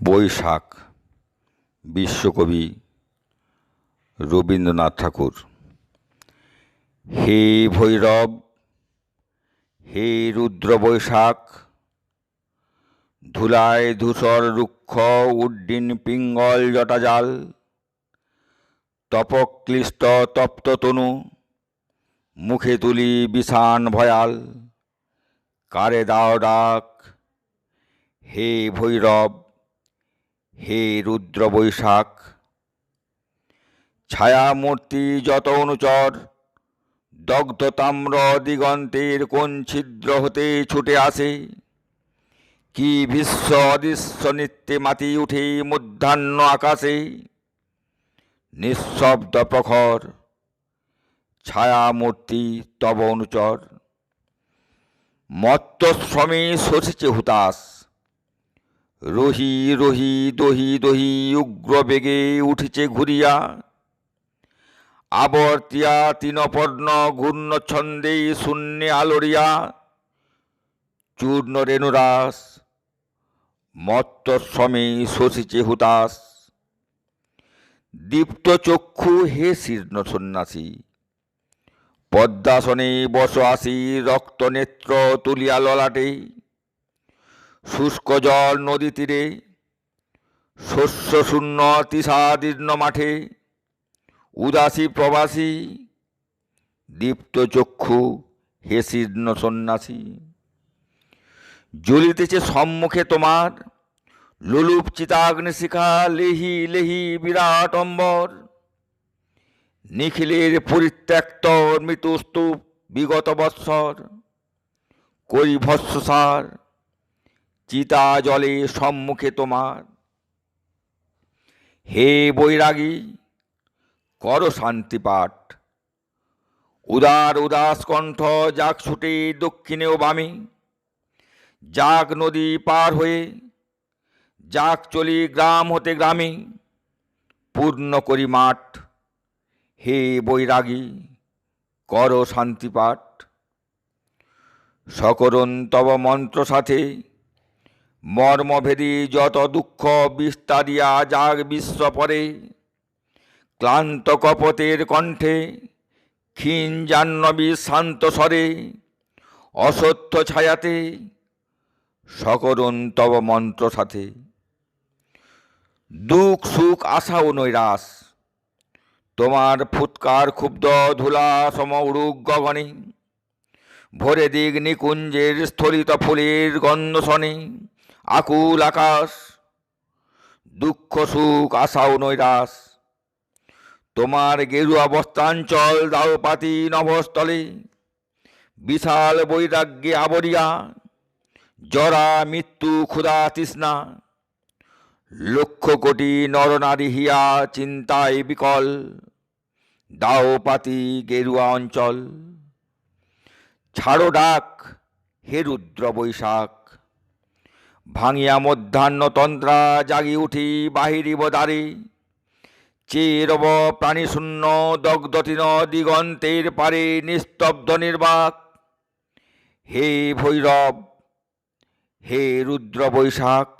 বৈশাখ, বিশ্বকবি রবীন্দ্রনাথ ঠাকুর। হে ভৈরব, হে রুদ্র বৈশাখ, ধুলায় ধূসর রুক্ষ, উড্ডিন পিঙ্গল জটাজাল তপক্লিষ্ট তপ্ত তনু, মুখে তুলি বিষাণ ভয়াল, কারে দাও ডাক, হে ভৈরব হে রুদ্র বৈশাখ ছায়ামূর্তি যত অনুচর দগ্ধ তাম্র দিগন্তের কোন ছিদ্র হতে ছুটে আসে? কি বিশ্ব অদৃশ্য নিত্যে মাতি উঠে মধ্যাহ্ন আকাশে? নিঃশব্দ প্রখর, ছায়ামূর্তি তব অনুচর। মত্তশ্রমে শোষেছে হুতাশ রহি রহি দহি দহি উগ্র বেগে উঠেছে ঘুরিয়া। আবর্তিয়া তৃণপর্ণ ঘূর্ণ ছন্দে শূন্যে আলোড়িয়া। চূর্ণ রেণুরাস মত্তশ্রমে শোষিছে হুতাস দীপ্ত চক্ষু হে শীর্ণ সন্ন্যাসী। পদ্মাসনে বস আসি রক্ত নেত্র তুলিয়া ললাটে। শুষ্ক জল নদী তীরে, শস্য শূন্য তিসাদীর্ণ মাঠে, উদাসী প্রবাসী, দীপ্ত চক্ষু হে শীর্ণ সন্ন্যাসী। জ্বলিতেছে সম্মুখে তোমার লুলুপ চিতাগ্নিশিখা লেহি লেহি বিরাট অম্বর। নিখিলের পরিত্যক্ত মৃতস্তূপ বিগত বৎসর করি ভস্মসার চিতা জলে সম্মুখে তোমার। হে বৈরাগী, কর শান্তি পাঠ। উদার উদাস কণ্ঠ যাক ছুটে দক্ষিণে ও বামে। যাক নদী পার হয়ে, যাক চলি গ্রাম হতে গ্রামে। পূর্ণ করি মাঠ। হে বৈরাগী, কর শান্তি পাঠ। সকরণ তব মন্ত্র সাথে মর্মভেদী যত দুঃখ বিস্তারিয়া যাগ বিশ্ব পরে, ক্লান্ত কপতের কণ্ঠে ক্ষীণ জাহ্নবী শান্ত স্বরে, অসত্য ছায়াতে সকরণ তব মন্ত্র সাথে। দুঃখ, সুখ আশা ও নৈরাস তোমার ফুৎকার ক্ষুব্ধ ধুলা সম উড়ুক গগনে ভোরে দিক নিকুঞ্জের স্থলিত ফুলের গন্ধ শনে। আকুল আকাশ, দুঃখ, সুখ আশা ও নৈরাস তোমার গেরুয়া বস্ত্রাঞ্চল দাওপাতি নভস্থলে, বিশাল বৈরাগ্যে আবরিয়া, জরা মৃত্যু ক্ষুধা তৃষ্ণা। লক্ষ কোটি নরনারী হিয়া চিন্তায় বিকল দাওপাতি গেরুয়া অঞ্চল। ছাড়ো ডাক, হে রুদ্র বৈশাখ ভাঙিয়া মধ্যাহ্ন তন্ত্রা জাগি উঠি বাহিরিব দ্বারে। চেরব প্রাণীশূন্য দগ্ধতিন দিগন্তের পারে নিস্তব্ধ নির্বাক। হে ভৈরব, হে রুদ্র বৈশাখ